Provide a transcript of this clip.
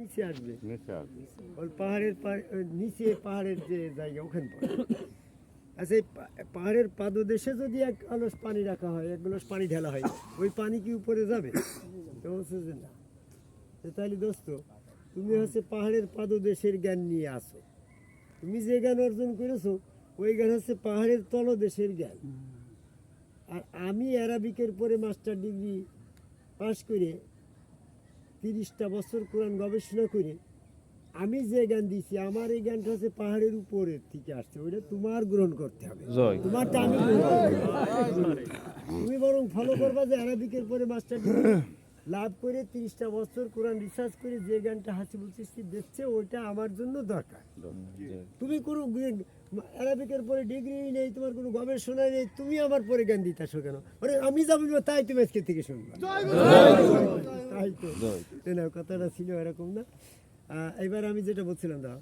নিচে আসবে। নিচে আসবে। ওই পাহাড়ের নিচে পাহাড়ের যে জায়গা ওখানে পড়ে। আচ্ছা এই পাহাড়ের পাদদেশে যদি এক গ্লাস পানি রাখা হয় এক গ্লাস পানি ঢালা হয় ওই পানি কি উপরে যাবে? তো যে না। তাহলে দোস্ত তুমি হচ্ছে পাহাড়ের পাদদেশের জ্ঞান নিয়ে আসো। তুমি যে জ্ঞান অর্জন করেছ ওই জ্ঞান হচ্ছে পাহাড়ের তলদেশের জ্ঞান। আর আমি অ্যারাবিকের পরে মাস্টার ডিগ্রি পাশ করে তিরিশটা বছর কোরআন গবেষণা করে আমি যে জ্ঞান দিছি আমার এই জ্ঞানটা হচ্ছে পাহাড়ের উপরের থেকে আসছে। ওইটা তোমার গ্রহণ করতে হবে। জয়। তোমারটা আমি। তুমি বরং ফলো করবা যে আরবিকের পরে মাস্টার লাভ করে তিরিশটা বছর কোরআন রিসার্চ করে যে জ্ঞানটা হাসিবুল চিস্তি দিচ্ছে ওইটা আমার জন্য দরকার। তুমি কোনো আরবিকের পরে ডিগ্রি নেই তোমার কোনো গবেষণা নেই তুমি আমার পরে জ্ঞান দিতে আসো কেন? আরে আমি যাব তাই তুমি আজকে থেকে শুনবা। তাই তো। কথাটা ছিল এরকম না। আহ, এবার আমি যেটা বলছিলাম দাও